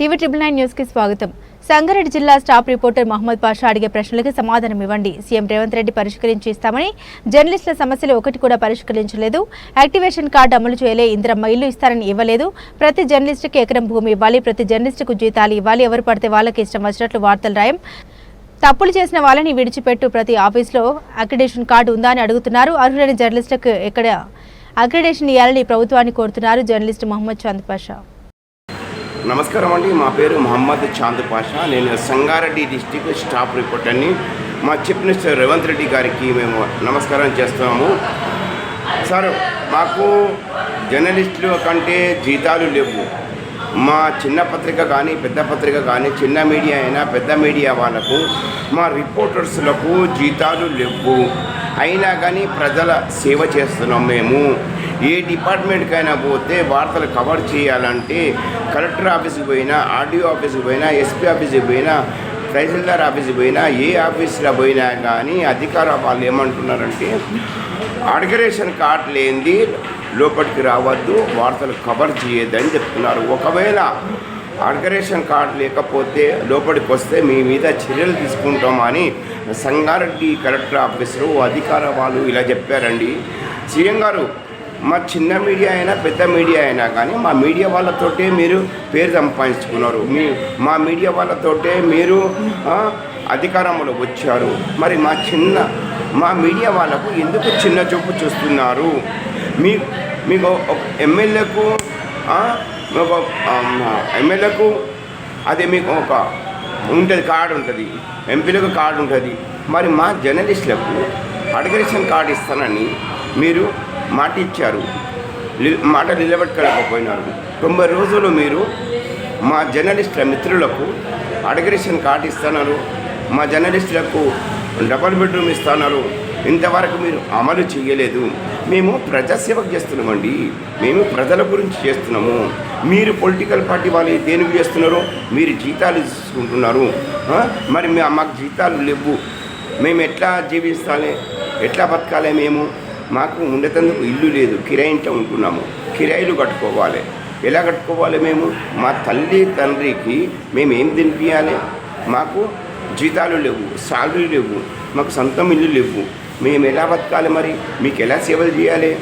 TV triple nine న్యూస్కి స్వాగతం. సంగారెడ్డి జిల్లా స్టాఫ్ రిపోర్టర్ మహమ్మద్ పాషా అడిగే ప్రశ్నలకు సమాధానం ఇవ్వండి. సీఎం రేవంత్ రెడ్డి పరిష్కరించి ఇస్తామని జర్నలిస్టుల సమస్యలు ఒకటి కూడా పరిష్కరించలేదు. యాక్టివేషన్ కార్డు అమలు చేయలే ఇందిరమ్మ ఇల్లు ఇస్తారని ఇవ్వలేదు. ప్రతి జర్నలిస్టుకి ఎకరం భూమి ఇవ్వాలి ప్రతి జర్నలిస్టుకు జీతాలు ఇవ్వాలి ఎవరు పడితే వాళ్ళకి ఇష్టం వచ్చినట్లు వార్తలు రాయం. తప్పులు చేసిన వాళ్ళని విడిచిపెట్టు ప్రతి ఆఫీస్లో అక్రిడేషన్ కార్డు ఉందా అని అడుగుతున్నారు. అర్హులైన జర్నలిస్టులకు ఎక్కడ అక్రిడేషన్ ఇవ్వాలని ప్రభుత్వాన్ని కోరుతున్నారు జర్నలిస్టు మహమ్మద్ చంద్ పాషా. నమస్కారం అండి. మా పేరు మహమ్మద్ చాంద్ పాషా. నేను సంగారెడ్డి డిస్టిక్ స్టాఫ్ రిపోర్టర్ని. మా చీఫ్ మినిస్టర్ రేవంత్ రెడ్డి గారికి మేము నమస్కారం చేస్తున్నాము సార్ మాకు జర్నలిస్టులు కంటే జీతాలు లేవు. మా చిన్న పత్రిక కానీ పెద్ద పత్రిక కానీ చిన్న మీడియా అయినా పెద్ద మీడియా వాళ్ళకు మా రిపోర్టర్స్లకు జీతాలు లేవు. అయినా కానీ ప్రజల సేవ చేస్తున్నాం మేము. ఏ డిపార్ట్మెంట్కైనా పోతే వార్తలు కవర్ చేయాలంటే కలెక్టర్ ఆఫీస్కి పోయినా ఆర్డీఓ ఆఫీస్కి పోయినా ఎస్పీ ఆఫీస్కి పోయినా తహసీల్దార్ ఆఫీస్కి పోయినా ఏ ఆఫీస్లో పోయినా కానీ అధికార వాళ్ళు ఏమంటున్నారంటే అడ్గరేషన్ కార్డ్ లేనిది లోపలికి రావద్దు వార్తలు కవర్ చేయొద్దని చెప్తున్నారు. ఒకవేళ అడ్గరేషన్ కార్డు లేకపోతే లోపలికి వస్తే మీ మీద చర్యలు తీసుకుంటామని సంగారెడ్డి కలెక్టర్ ఆఫీసరు అధికార వాళ్ళు ఇలా చెప్పారండి. సీఎం గారు మా చిన్న మీడియా అయినా పెద్ద మీడియా అయినా కానీ మా మీడియా వాళ్ళతోటే మీరు పేరు సంపాదించుకున్నారు. మీ మా మీడియా వాళ్ళతోటే మీరు అధికారంలో వచ్చారు. మరి మా చిన్న మా మీడియా వాళ్ళకు ఎందుకు చిన్న చూపు చూస్తున్నారు? మీ మీకు ఒక ఎమ్మెల్యేకు ఒక ఎమ్మెల్యేకు అదే మీకు ఒక ఉంటుంది కార్డు ఉంటుంది. ఎంపీలకు కార్డు ఉంటుంది. మరి మా జర్నలిస్టులకు అడ్గరేషన్ కార్డు ఇస్తానని మీరు మాట ఇచ్చారు మాట నిలబెట్టుకోలేకపోయినారు. తొంభై రోజులు మీరు మా జర్నలిస్టుల మిత్రులకు అడగరేషన్ కార్డు ఇస్తున్నారు మా జర్నలిస్టులకు డబల్ బెడ్రూమ్ ఇస్తున్నారు. ఇంతవరకు మీరు అమలు చేయలేదు. మేము ప్రజాసేవకు చేస్తున్నామండి. మేము ప్రజల గురించి చేస్తున్నాము. మీరు పొలిటికల్ పార్టీ వాళ్ళు దేనికి చేస్తున్నారు మీరు జీతాలు తీసుకుంటున్నారు. మరి మాకు జీతాలు లేవు. మేము ఎట్లా జీవిస్తాలే? ఎట్లా బతకాలి మేము? మాకు ఉండేటందుకు ఇల్లు లేదు కిరాయి ఇంట్లో ఉంటున్నాము. కిరాయిలు కట్టుకోవాలి. ఎలా కట్టుకోవాలి మేము? మా తల్లి తండ్రికి మేము ఏం తినిపించాలి మాకు జీతాలు లేవు సాలరీ లేవు మాకు సొంతం ఇల్లు లేవు. మేము ఎలా బతకాలి మరి? మీకు ఎలా సేవలు చేయాలి?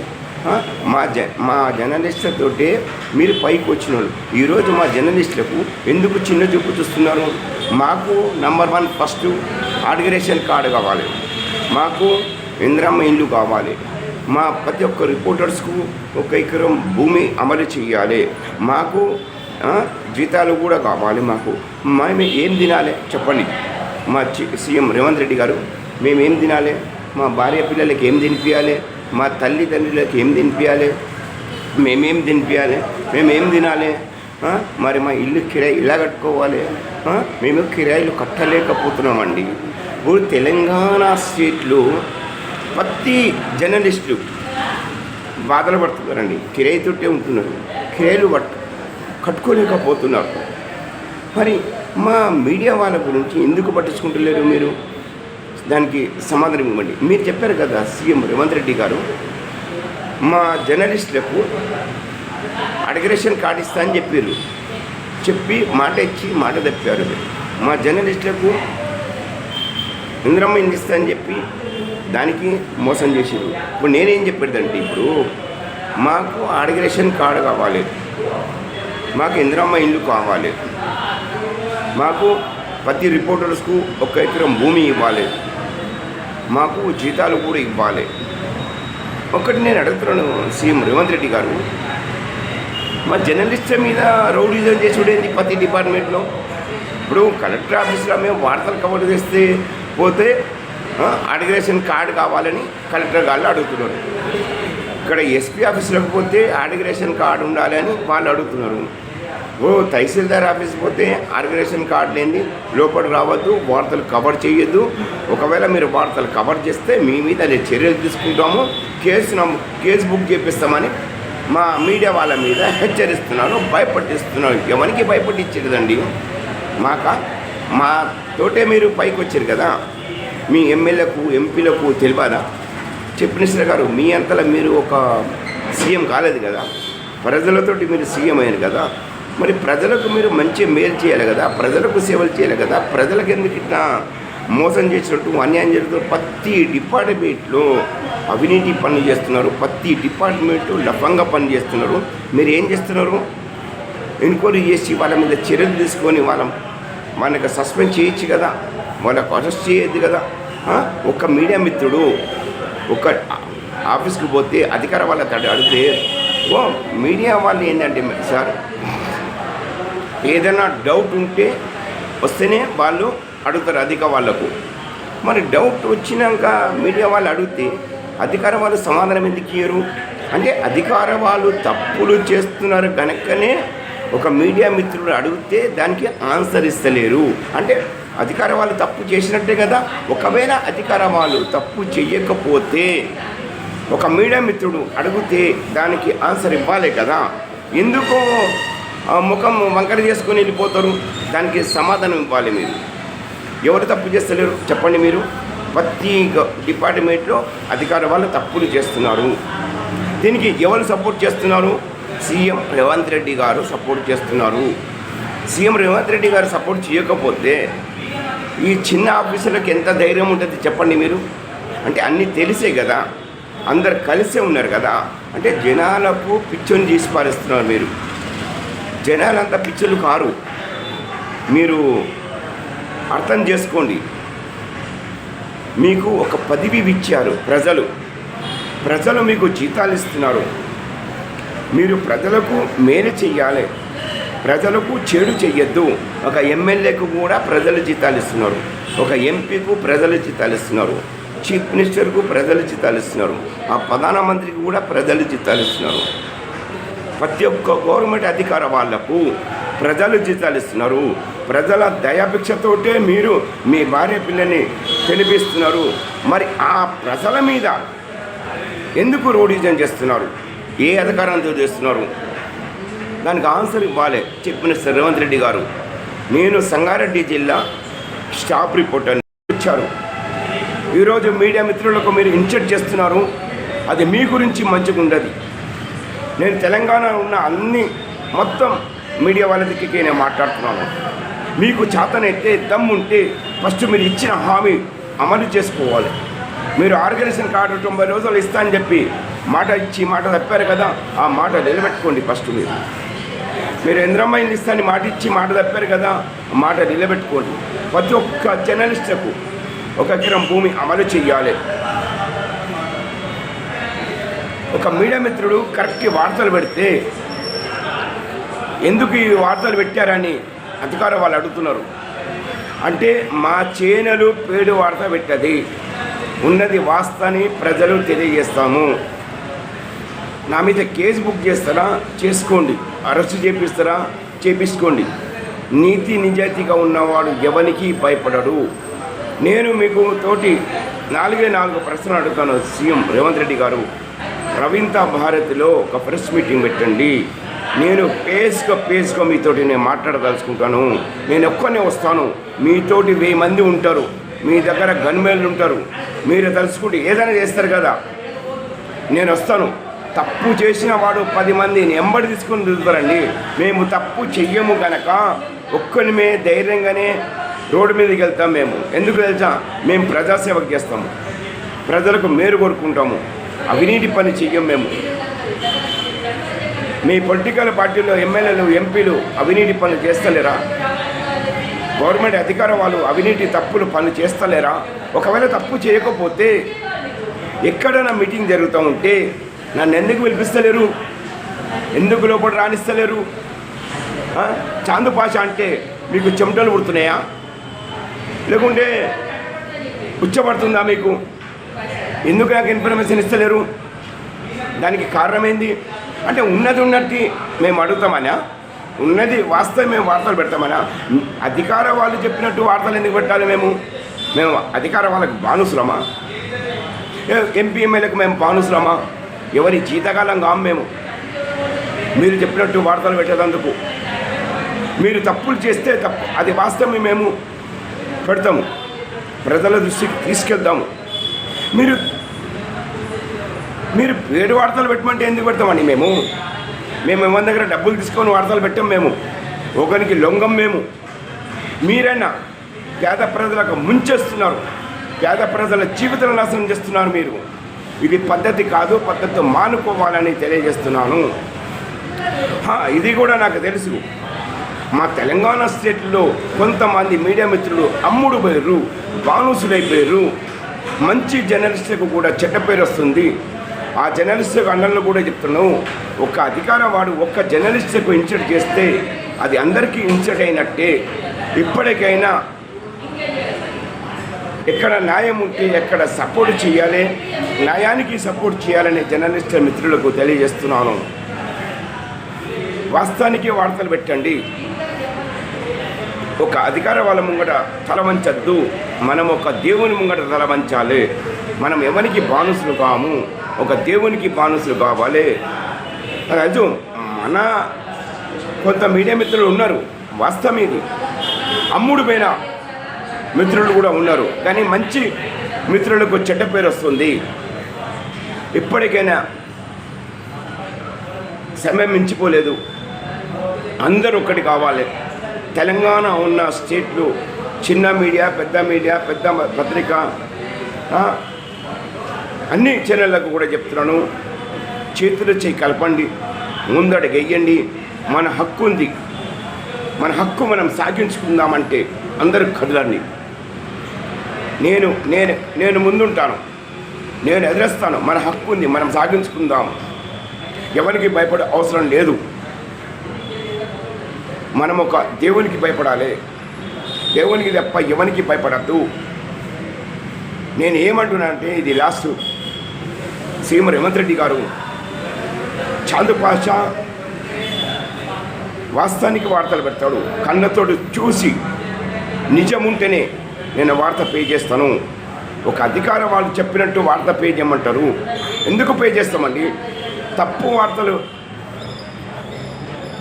మా జ మా జర్నలిస్టులతోటే మీరు పైకి వచ్చిన వాళ్ళు ఈరోజు మా జర్నలిస్టులకు ఎందుకు చిన్న చూపు చూస్తున్నారు? మాకు number one first organization card కావాలి. మాకు ఇంద్రమ్మ ఇల్లు కావాలి. మా ప్రతి ఒక్క రిపోర్టర్స్కు ఒక ఎకరం భూమి అమలు చేయాలి. మాకు జీతాలు కూడా కావాలి మాకు. మేము ఏం తినాలి చెప్పండి. మా చి- సీఎం రేవంత్ రెడ్డి గారు మేము ఏం తినాలి? మా భార్య పిల్లలకి ఏం తినిపించాలి మా తల్లిదండ్రులకి ఏం తినిపించాలి మేమేం తినిపించాలి మేమేం తినాలి? మరి మా ఇల్లు కిరాయి ఇలా కట్టుకోవాలి? మేము కిరాయిలు కట్టలేకపోతున్నామండి. ఇప్పుడు తెలంగాణ స్టేట్లో ప్రతి జర్నలిస్టులు బాధలు పడుతున్నారండి. కిరాయి తోటే ఉంటున్నారు. కిరాయిలు పట్టు కట్టుకోలేకపోతున్నారు. మరి మా మీడియా వాళ్ళ గురించి ఎందుకు పట్టించుకుంటలేరు మీరు? దానికి సమాధానం ఇవ్వండి. మీరు చెప్పారు కదా సీఎం రేవంత్ రెడ్డి గారు మా జర్నలిస్టులకు అడ్గరేషన్ కార్డు ఇస్తా అని చెప్పారు. చెప్పి మాట ఇచ్చి మాట తప్పారు. మా జర్నలిస్టులకు ఇంద్రమ్మ ఇల్లు ఇస్తా అని చెప్పి దానికి మోసం చేసారు ఇప్పుడు నేనేం చెప్పేదంటే ఇప్పుడు మాకు అడిగ్రేషన్ కార్డు కావాలి. మాకు ఇందిరమ్మ ఇల్లు కావాలి. మాకు ప్రతి రిపోర్టర్స్కు ఒక ఎకరం భూమి ఇవ్వాలి. మాకు జీతాలు కూడా ఇవ్వాలి. ఒకటి నేను అడుగుతున్నాను సీఎం రేవంత్ రెడ్డి గారు. మా జర్నలిస్ట్ల మీద రౌడీజం చేసుడేంది ప్రతి డిపార్ట్మెంట్లో? ఇప్పుడు కలెక్టర్ ఆఫీస్లో మేము వార్తలు కవర్ చేస్తే పోతే ఆడిగ్రేషన్ కార్డు కావాలని కలెక్టర్ గారు అడుగుతున్నారు. ఇక్కడ ఎస్పీ ఆఫీస్లోకి పోతే ఆడిగ్రేషన్ కార్డు ఉండాలి అని వాళ్ళు అడుగుతున్నారు. ఓ తహసీల్దార్ ఆఫీస్ పోతే ఆడిగ్రేషన్ కార్డు లేని లోపలికి రావద్దు వార్తలు కవర్ చేయొద్దు. ఒకవేళ మీరు వార్తలు కవర్ చేస్తే మీ మీద నేను చర్యలు తీసుకుంటాము. కేసు కేసు బుక్ చేపిస్తామని మా మీడియా వాళ్ళ మీద హెచ్చరిస్తున్నాను భయపట్టిస్తున్నాను ఎవరికి భయపట్టించలేదండి మాక? మా తోటే మీరు పైకి వచ్చారు కదా. మీ ఎమ్మెల్యేకు ఎంపీలకు తెలిపారా? చెప్పిన గారు మీ అంతలా మీరు ఒక సీఎం కాలేదు కదా? ప్రజలతోటి మీరు సీఎం అయ్యారు కదా? మరి ప్రజలకు మీరు మంచి మేలు చేయాలి కదా? ప్రజలకు సేవలు చేయాలి కదా? ప్రజలకు ఎందుకు ఇట్లా మోసం చేసినట్టు అన్యాయం జరుగుతుంది ప్రతి డిపార్ట్మెంట్లో అవినీతి పనులు చేస్తున్నారు. ప్రతి డిపార్ట్మెంట్ లఫంగా పని చేస్తున్నారు. మీరు ఏం చేస్తున్నారు? ఎంక్వైరీ చేసి వాళ్ళ మీద చర్యలు తీసుకొని వాళ్ళ మనకు సస్పెండ్ చేయొచ్చు కదా? వాళ్ళకు అరెస్ట్ చేయొద్దు కదా. ఒక మీడియా మిత్రుడు ఒక ఆఫీస్కి పోతే అధికార వాళ్ళకి అడిగితే ఓ మీడియా వాళ్ళు ఏంటంటే సార్ ఏదైనా డౌట్ ఉంటే వస్తేనే వాళ్ళు అడుగుతారు అధిక వాళ్ళకు. మరి డౌట్ వచ్చినాక మీడియా వాళ్ళు అడిగితే అధికార వాళ్ళు సమాధానం ఎందుకు ఇయ్యరు? అంటే అధికార వాళ్ళు తప్పులు చేస్తున్నారు కనుకనే ఒక మీడియా మిత్రుడు అడిగితే దానికి ఆన్సర్ ఇస్తలేరు. అంటే అధికార వాళ్ళు తప్పు చేసినట్టే కదా? ఒకవేళ అధికార వాళ్ళు తప్పు చెయ్యకపోతే ఒక మీడియా మిత్రుడు అడిగితే దానికి ఆన్సర్ ఇవ్వాలి కదా? ఎందుకు ముఖం వంకర చేసుకొని వెళ్ళిపోతారు. దానికి సమాధానం ఇవ్వాలి మీరు. ఎవరు తప్పు చేస్తలేరు? చెప్పండి మీరు. ప్రతి గ- డిపార్ట్మెంట్లో అధికార వాళ్ళు తప్పులు చేస్తున్నారు. దీనికి ఎవరు సపోర్ట్ చేస్తున్నారు? సీఎం రేవంత్ రెడ్డి గారు సపోర్ట్ చేస్తున్నారు. సీఎం రేవంత్ రెడ్డి గారు సపోర్ట్ చేయకపోతే ఈ చిన్న ఆఫీసులకు ఎంత ధైర్యం ఉంటుంది చెప్పండి మీరు? అంటే అన్నీ తెలిసే కదా. అందరు కలిసే ఉన్నారు కదా. అంటే జనాలకు పిచ్చోని తీసి పారేస్తున్నారు మీరు. జనాలంతా పిచ్చులు కారు. మీరు అర్థం చేసుకోండి. మీకు ఒక పదవి ఇచ్చారు ప్రజలు. ప్రజలు మీకు జీతాలు ఇస్తున్నారు. మీరు ప్రజలకు మేలు చెయ్యాలి. ప్రజలకు చెడు చెయ్యొద్దు. ఒక ఎమ్మెల్యేకు కూడా ప్రజలు జీతాలు ఇస్తున్నారు. ఒక ఎంపీకు ప్రజలు జీతాలు ఇస్తున్నారు. చీఫ్ మినిస్టర్కు ప్రజలు జీతాలు ఇస్తున్నారు. ఆ ప్రధానమంత్రికి కూడా ప్రజలు జీతాలు ఇస్తున్నారు. ప్రతి ఒక్క గవర్నమెంట్ అధికార వాళ్ళకు ప్రజలు జీతాలు ఇస్తున్నారు. ప్రజల దయాభిక్షతోటే మీరు మీ భార్య పిల్లని తెలిపిస్తున్నారు మరి ఆ ప్రజల మీద ఎందుకు రోడిజం చేస్తున్నారు? ఏ అధికారంతో చేస్తున్నారు? దానికి ఆన్సర్ ఇవ్వాలి చెప్పిన రేవంత్ రెడ్డి గారు. నేను సంగారెడ్డి జిల్లా స్టాఫ్ రిపోర్టర్ ఇచ్చారు ఈరోజు మీడియా మిత్రులకు మీరు ఇన్చర్ట్ చేస్తున్నారు. అది మీ గురించి మంచిగా ఉండదు. నేను తెలంగాణ ఉన్న అన్ని మొత్తం మీడియా వాళ్ళ దిక్కి నేను మాట్లాడుతున్నాను. మీకు చేతనైతే దమ్ము ఉంటే ఫస్ట్ మీరు ఇచ్చిన హామీ అమలు చేసుకోవాలి. మీరు ఆర్గనైజేషన్ కార్డు తొంభై రోజులు ఇస్తా అని చెప్పి మాట ఇచ్చి మాట తప్పారు కదా ఆ మాట నిలబెట్టుకోండి ఫస్ట్ మీరు. మీరు ఇంద్రమ్మాయిని ఇస్తాని మాట ఇచ్చి మాట తప్పారు కదా మాట నిలబెట్టుకోండి. ప్రతి ఒక్క జర్నలిస్టుకు ఒక ఎకరం భూమి అమలు చేయాలి. ఒక మీడియా మిత్రుడు కరెక్ట్ వార్తలు పెడితే ఎందుకు ఈ వార్తలు పెట్టారని అధికార వాళ్ళు అడుగుతున్నారు. అంటే మా చేనలు పేడు వార్త పెట్టది. ఉన్నది వాస్తని ప్రజలు తెలియజేస్తాము. నా మీద కేసు బుక్ చేస్తారా? చేసుకోండి. అరెస్ట్ చేపిస్తారా? చేపించుకోండి నీతి నిజాయితీగా ఉన్నవాడు ఎవరికి భయపడడు. నేను మీకు తోటి నాలుగే నాలుగు ప్రశ్నలు అడుగుతాను సీఎం రేవంత్ రెడ్డి గారు. రవీంద్ర భారతిలో ఒక ప్రెస్ మీటింగ్ పెట్టండి. నేను పేస్గా పేస్గా మీతోటి నేను మాట్లాడదలుచుకుంటాను. నేను ఒక్కనే వస్తాను. మీతోటి వెయ్యి మంది ఉంటారు. మీ దగ్గర గన్మేళ్ళు ఉంటారు. మీరు తలుచుకుంటే ఏదైనా చేస్తారు కదా. నేను వస్తాను. తప్పు చేసిన వాడు పది మందిని ఎంబడి తీసుకొని తిరుగుతారండి మేము తప్పు చెయ్యము గనక ఒక్కరిమే ధైర్యంగానే రోడ్డు మీదకి వెళ్తాం మేము. ఎందుకు తెలుసా? మేము ప్రజాసేవకు చేస్తాము. ప్రజలకు మేలు కోరుకుంటాము. అవినీతి పని చెయ్యం మేము. మీ పొలిటికల్ పార్టీలో ఎమ్మెల్యేలు ఎంపీలు అవినీతి పనులు చేస్తలేరా? గవర్నమెంట్ అధికార వాళ్ళు అవినీతి తప్పులు పనులు చేస్తలేరా? ఒకవేళ తప్పు చేయకపోతే ఎక్కడైనా మీటింగ్ జరుగుతూ ఉంటే నన్ను ఎందుకు పిలిపిస్తలేరు? ఎందుకు లోపల రాణిస్తలేరు? చాందు పాష అంటే మీకు చెమటలు పుడుతున్నాయా? లేకుంటే ఉచ్చపడుతుందా మీకు? ఎందుకు నాకు ఇన్ఫర్మేషన్ ఇస్తలేరు? దానికి కారణం ఏంది అంటే ఉన్నది ఉన్నట్టు మేము అడుగుతామనా? ఉన్నది వాస్తవం మేము వార్తలు పెడతామనా? అధికార వాళ్ళు చెప్పినట్టు వార్తలు ఎందుకు పెట్టాలి మేము? మేము అధికార వాళ్ళకి బానుసులమా? ఎంపీ ఎమ్మెల్యేలకు మేము బానుసులమా? ఎవరి జీతకాలం కాము మేము. మీరు చెప్పినట్టు వార్తలు పెట్టేదందుకు. మీరు తప్పులు చేస్తే తప్పు. అది వాస్తవం మేము పెడతాము. ప్రజల దృష్టికి తీసుకెళ్తాము. మీరు మీరు వేడి వార్తలు పెట్టమంటే ఎందుకు పెడతామండి మేము? మేము ఎవరి దగ్గర డబ్బులు తీసుకొని వార్తలు పెట్టాం మేము? ఒకరికి లొంగం మేము. మీరైనా పేద ప్రజలకు ముంచేస్తున్నారు. పేద ప్రజల జీవితాలను నాశనం చేస్తున్నారు మీరు. ఇది పద్ధతి కాదు పద్ధతి మానుకోవాలని తెలియజేస్తున్నాను. హా, ఇది కూడా నాకు తెలుసు. మా తెలంగాణ స్టేట్లో కొంతమంది మీడియా మిత్రులు అమ్ముడు పోయారు బానుసులైపోయారు మంచి జర్నలిస్టులకు కూడా చెడ్డ పేరు వస్తుంది. ఆ జర్నలిస్టులకు అన్నలు కూడా చెప్తున్నాను. ఒక అధికార వాడు ఒక్క జర్నలిస్టుకు ఇన్సర్ట్ చేస్తే అది అందరికీ ఇన్సర్ట్ అయినట్టే. ఇప్పటికైనా ఎక్కడ న్యాయం ఉంటే ఎక్కడ సపోర్ట్ చేయాలి న్యాయానికి సపోర్ట్ చేయాలని జర్నలిస్ట్ మిత్రులకు తెలియజేస్తున్నాను. వాస్తవానికి వార్తలు పెట్టండి. ఒక అధికార వాళ్ళ ముంగట తలవంచద్దు మనం ఒక దేవుని ముంగట తల వంచాలి. మనం ఎవరికి బానుసులు కాము? ఒక దేవునికి బానుసులు కావాలి. రాజు మన కొంత మీడియా మిత్రులు ఉన్నారు. వాస్తవం ఇది. అమ్ముడు పైన మిత్రులు కూడా ఉన్నారు. కానీ మంచి మిత్రులకు చెడ్డ పేరు వస్తుంది. ఇప్పటికైనా సమయం మించిపోలేదు. అందరూ ఒక్కటి కావాలి. తెలంగాణ ఉన్న స్టేట్లు చిన్న మీడియా పెద్ద మీడియా పెద్ద పత్రిక అన్ని ఛానళ్ళకు కూడా చెప్తున్నాను. చేతులు చేయి కలపండి. ముందడుగు గెయ్యండి మన హక్కు ఉంది. మన హక్కు మనం సాగించుకుందామంటే అందరూ కదలండి. నేను నేను నేను ముందుంటాను. నేను ఎదురేస్తాను. మన హక్కు ఉంది. మనం సాగించుకుందాం ఎవరికి భయపడే అవసరం లేదు. మనం ఒక దేవునికి భయపడాలి. దేవునికి తప్ప ఎవరికి భయపడద్దు. నేను ఏమంటున్నానంటే ఇది లాస్ట్ సీఎం రేవంత్ రెడ్డి గారు చాందు పాషా వాస్తవానికి వార్తలు పెడతాడు. కన్నతోడు చూసి నిజం ఉంటేనే నేను వార్త పే చేస్తాను. ఒక అధికార వాళ్ళు చెప్పినట్టు వార్త పే చేయమంటారు. ఎందుకు పే చేస్తామండి? తప్పు వార్తలు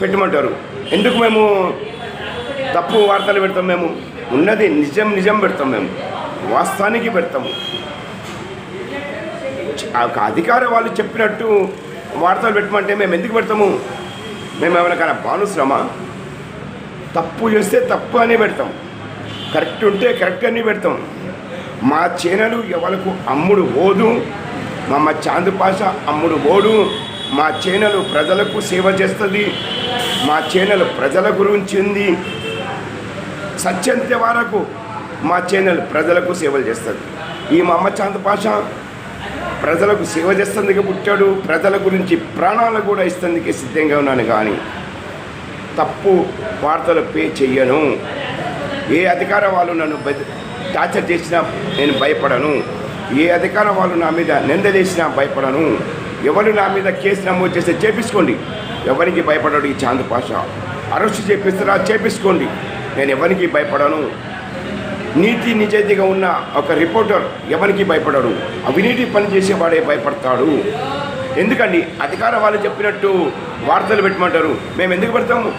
పెట్టమంటారు. ఎందుకు మేము తప్పు వార్తలు పెడతాం మేము? ఉన్నది నిజం నిజం పెడతాం మేము. వాస్తవానికి పెడతాము ఆ ఒక అధికార వాళ్ళు చెప్పినట్టు వార్తలు పెట్టమంటే మేము ఎందుకు పెడతాము? మేము ఎవరికైనా బానుశ్రమా తప్పు చేస్తే తప్పు అని పెడతాం. కరెక్ట్ ఉంటే కరెక్ట్ అన్నీ పెడతాం. మా చేనలు ఎవరికి అమ్ముడు పోదు మా మా చాందు పాష అమ్ముడు పోడు మా చేనలు ప్రజలకు సేవ చేస్తుంది మా చేనలు ప్రజల గురించింది. సత్యంత వరకు మా ఛానల్ ప్రజలకు సేవలు చేస్తుంది. ఈ మా అమ్మ చాంద పాష ప్రజలకు సేవ చేస్తుందిగా పుట్టాడు ప్రజల గురించి ప్రాణాలు కూడా ఇస్తుందికి సిద్ధంగా ఉన్నాను కానీ తప్పు వార్తలు పే చెయ్యను. ఏ అధికార వాళ్ళు నన్ను టార్చర్ చేసినా నేను భయపడను. ఏ అధికార వాళ్ళు నా మీద నింద చేసినా భయపడను. ఎవరు నా మీద కేసు నమోదు చేస్తే చేపించుకోండి. ఎవరికి భయపడడు ఈ చాంద్ పాషా. అరెస్ట్ చేపిస్తారా చేపించుకోండి. నేను ఎవరికి భయపడను. నీతి నిజాయితీగా ఉన్న ఒక రిపోర్టర్ ఎవరికి భయపడడు. అవినీతి పని చేసేవాడే భయపడతాడు. ఎందుకండి? అధికార వాళ్ళు చెప్పినట్టు వార్తలు పెట్టమంటారు. మేము ఎందుకు పెడతాము?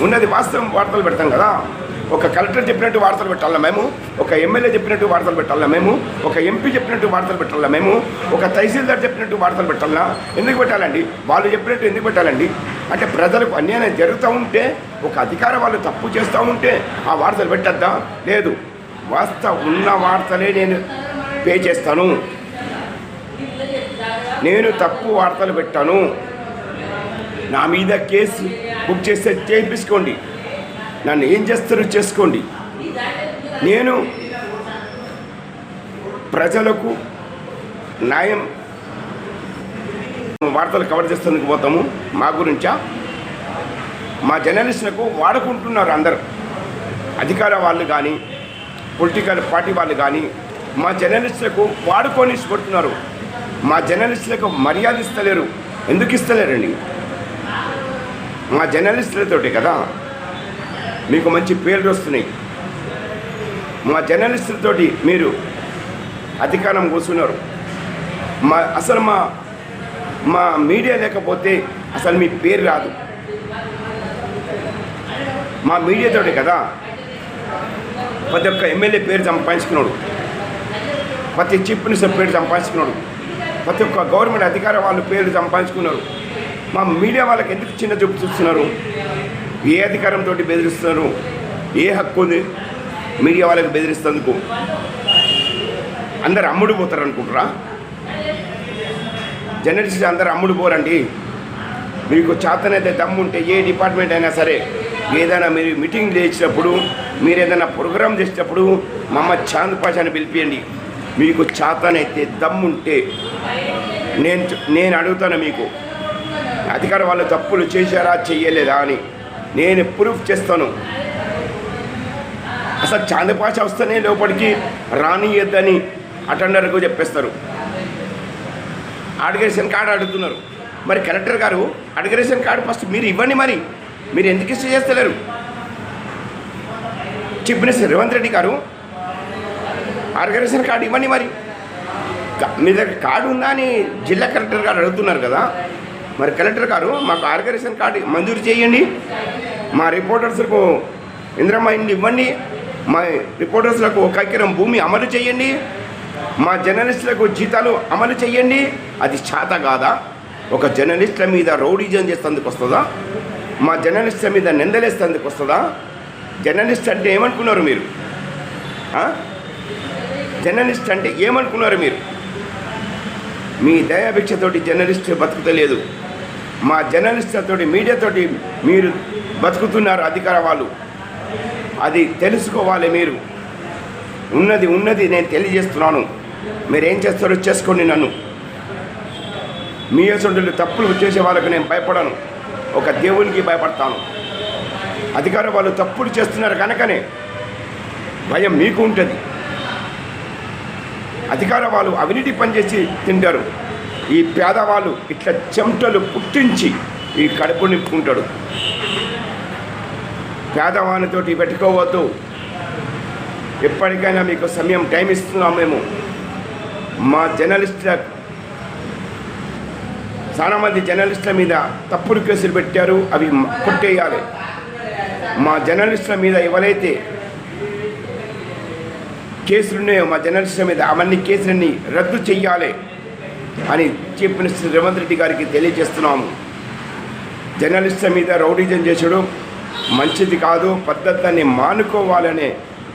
ఉన్నది వాస్తవం వార్తలు పెడతాం కదా. ఒక కలెక్టర్ చెప్పినట్టు వార్తలు పెట్టాలా మేము? ఒక ఎమ్మెల్యే చెప్పినట్టు వార్తలు పెట్టాలా మేము? ఒక ఎంపీ చెప్పినట్టు వార్తలు పెట్టాలా మేము? ఒక తహసీల్దార్ చెప్పినట్టు వార్తలు పెట్టాలా? ఎందుకు పెట్టాలండి? వాళ్ళు చెప్పినట్టు ఎందుకు పెట్టాలండి? అంటే ప్రజలకు అన్యాయం జరుగుతూ ఉంటే ఒక అధికార వాళ్ళు తప్పు చేస్తూ ఉంటే ఆ వార్తలు పెట్టద్దా? లేదు. వాస్తవ ఉన్న వార్తలే నేను పే చేస్తాను. నేను తప్పు వార్తలు పెట్టాను. నా మీద కేసు బుక్ చేస్తే చేయించుకోండి నన్ను ఏం చేస్తారో చేసుకోండి. నేను ప్రజలకు న్యాయం వార్తలు కవర్ చేసేందుకు పోతాము. మా గురించా? మా జర్నలిస్టులకు వాడుకుంటున్నారు అందరు. అధికార వాళ్ళు కానీ పొలిటికల్ పార్టీ వాళ్ళు కానీ మా జర్నలిస్టులకు వాడుకొని ఇష్టపడుతున్నారు. మా జర్నలిస్టులకు మర్యాద ఇస్తలేరు ఎందుకు ఇస్తలేరండి? మా జర్నలిస్టులతోటి కదా? మీకు మంచి పేర్లు వస్తున్నాయి. మా జర్నలిస్టులతోటి మీరు అధికారం కూర్చున్నారు. మా అసలు మా మా మీడియా లేకపోతే అసలు మీ పేరు రాదు. మా మీడియాతోటి కదా. ప్రతి ఒక్క ఎమ్మెల్యే పేరు సంపాదించుకున్నాడు. ప్రతి చీఫ్ మినిస్టర్ పేరు సంపాదించుకున్నాడు. ప్రతి ఒక్క గవర్నమెంట్ అధికార వాళ్ళు పేరు సంపాదించుకున్నారు. మా మీడియా వాళ్ళకి ఎందుకు చిన్న చూపు చూస్తున్నారు? ఏ అధికారంతో బెదిరిస్తున్నారు? ఏ హక్కు ఉంది? మీడియా వాళ్ళకి బెదిరిస్తేందుకు. అందరు అమ్ముడు పోతారు అనుకుంటారా? జర్నలిస్ట్ అందరు అమ్ముడు పోరండి. మీకు చేతనైతే దమ్ము ఉంటే ఏ డిపార్ట్మెంట్ అయినా సరే ఏదైనా మీరు మీటింగ్ చేసినప్పుడు మీరు ఏదైనా ప్రోగ్రామ్ చేసినప్పుడు మమ్మ చాంద్ పాషాని పిలిపియండి. మీకు చేతనైతే దమ్ముంటే నేను నేను అడుగుతాను మీకు. అధికార వాళ్ళు తప్పులు చేశారా చెయ్యలేదా అని. నేను ప్రూఫ్ చేస్తాను. అసలు చాందపాష వస్తేనే లోపలికి రానియద్దని అటెండర్కు చెప్పేస్తారు. అడిగేషన్ కార్డు అడుగుతున్నారు. మరి కలెక్టర్ గారు అడిగరేషన్ కార్డు ఫస్ట్ మీరు ఇవ్వండి మరి. మీరు ఎందుకు ఇష్ట చేస్తలేరు? చీఫ్ మినిస్టర్ రేవంత్ రెడ్డి గారు ఆర్గనైజేషన్ కార్డు ఇవ్వండి మరి. మీ దగ్గర కార్డు ఉందా అని జిల్లా కలెక్టర్ గారు అడుగుతున్నారు కదా. మరి కలెక్టర్ గారు మాకు ఆర్గనైజేషన్ కార్డు మంజూరు చేయండి. మా రిపోర్టర్స్కు ఇందిరమ్మ ఇండి ఇవ్వండి. మా రిపోర్టర్స్లకు ఒక ఎకరం భూమి అమలు చేయండి. మా జర్నలిస్టులకు జీతాలు అమలు చేయండి. అది చేత కాదా? ఒక జర్నలిస్టుల మీద రౌడీజం చేస్తందుకు వస్తుందా? మా జర్నలిస్టుల మీద నిందలేస్తందుకు వస్తుందా? జర్నలిస్ట్ అంటే ఏమనుకున్నారు మీరు? జర్నలిస్ట్ అంటే ఏమనుకున్నారు మీరు? మీ దయాభిక్షతోటి జర్నలిస్ట్ బతుకుతలేదు. మా జర్నలిస్టులతోటి మీడియాతోటి మీరు బతుకుతున్నారు అధికార వాళ్ళు. అది తెలుసుకోవాలి మీరు. ఉన్నది ఉన్నది నేను తెలియజేస్తున్నాను. మీరు ఏం చేస్తారో చేసుకోండి నన్ను. మీ అసలు తప్పులు చేసే వాళ్ళకి నేను భయపడను. ఒక దేవునికి భయపడతాను. అధికార వాళ్ళు తప్పులు చేస్తున్నారు కనుకనే భయం మీకు ఉంటుంది. అధికార వాళ్ళు అవినీతి పనిచేసి తింటారు. ఈ పేదవాళ్ళు ఇట్లా చెమటలు పుట్టించి ఈ కడుపు నింపుకుంటాడు. పేదవానితోటి పెట్టుకోవద్దు. ఎప్పటికైనా మీకు సమయం టైం ఇస్తున్నాం మేము. మా జర్నలిస్టుల చాలా మంది జర్నలిస్టుల మీద తప్పుడు కేసులు పెట్టారు అవి కొట్టేయాలి. మా జర్నలిస్టుల మీద ఎవరైతే కేసులు ఉన్నాయో మా జర్నలిస్టుల మీద అవన్నీ కేసులన్నీ రద్దు చెయ్యాలి. అని చీఫ్ మినిస్టర్ రేవంత్ రెడ్డి గారికి తెలియజేస్తున్నాము. జర్నలిస్టుల మీద రౌడీజం చేసడం మంచిది కాదు పద్ధతిని మానుకోవాలనే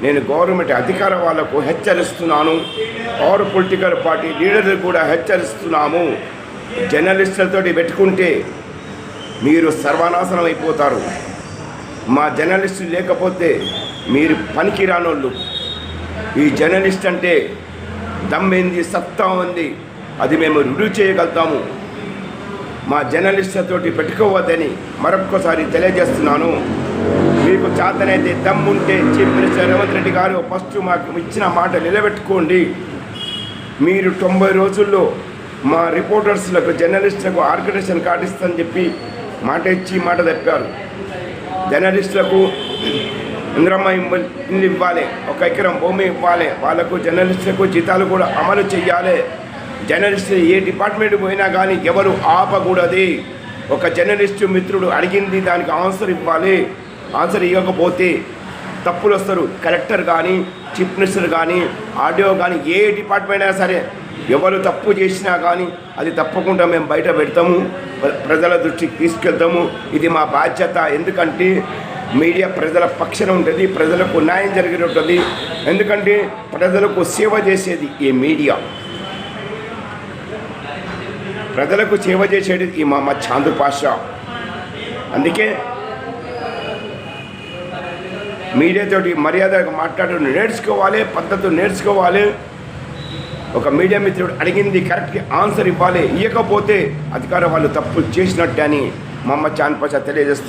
నేను గవర్నమెంట్ అధికార వాళ్ళకు హెచ్చరిస్తున్నాను. పవర్ పొలిటికల్ పార్టీ లీడర్లు కూడా హెచ్చరిస్తున్నాము. జర్నలిస్టులతో పెట్టుకుంటే మీరు సర్వనాశనం అయిపోతారు. మా జర్నలిస్టులు లేకపోతే మీరు పనికిరానోళ్ళు. ఈ జర్నలిస్ట్ అంటే దమ్మేంది సత్తా ఉంది అది మేము రుజువు చేయగలుగుతాము. మా జర్నలిస్టులతోటి పెట్టుకోవద్దని మరొక్కసారి తెలియజేస్తున్నాను. మీకు చేతనైతే దమ్ముంటే చీఫ్ మినిస్టర్ రేవంత్ రెడ్డి గారు ఫస్ట్ మాకు ఇచ్చిన మాట నిలబెట్టుకోండి. మీరు తొంభై రోజుల్లో మా రిపోర్టర్స్లకు జర్నలిస్టులకు ఆర్గనైజేషన్ కార్డు ఇస్తానని చెప్పి మాట ఇచ్చి మాట తప్పారు. జర్నలిస్టులకు ఇంద్రమ్మ ఇల్లు ఇవ్వాలి ఒక ఎకరం భూమి ఇవ్వాలి వాళ్ళకు జర్నలిస్టులకు జీతాలు కూడా అమలు చేయాలి. జర్నలిస్ట్ ఏ డిపార్ట్మెంట్ పోయినా కానీ ఎవరు ఆపకూడదు. ఒక జర్నలిస్టు మిత్రుడు అడిగింది దానికి ఆన్సర్ ఇవ్వాలి. ఆన్సర్ ఇవ్వకపోతే తప్పులు వస్తారు. కలెక్టర్ కానీ చీఫ్ మినిస్టర్ కానీ ఆడియో కానీ ఏ డిపార్ట్మెంట్ అయినా సరే ఎవరు తప్పు చేసినా కానీ అది తప్పకుండా మేము బయట పెడతాము. ప్ర- ప్రజల దృష్టికి తీసుకెళ్తాము. ఇది మా బాధ్యత. ఎందుకంటే మీడియా ప్రజల పక్షన ఉంటుంది ప్రజలకు న్యాయం జరిగి ఉంటుంది ఎందుకంటే ప్రజలకు సేవ చేసేది ఈ మీడియా. ప్రజలకు సేవ చేసేది ఈ మా మా చాందు పాషా. అందుకే మీడియాతోటి మర్యాదగా మాట్లాడడం నేర్చుకోవాలి పద్ధతులు నేర్చుకోవాలి. ఒక మీడియా మిత్రుడు అడిగింది కరెక్ట్గా ఆన్సర్ ఇవ్వాలి ఇవ్వకపోతే అధికార వాళ్ళు తప్పు చేసినట్టు అని మమ్మ చాన్ పాషా తెలియజేస్తారు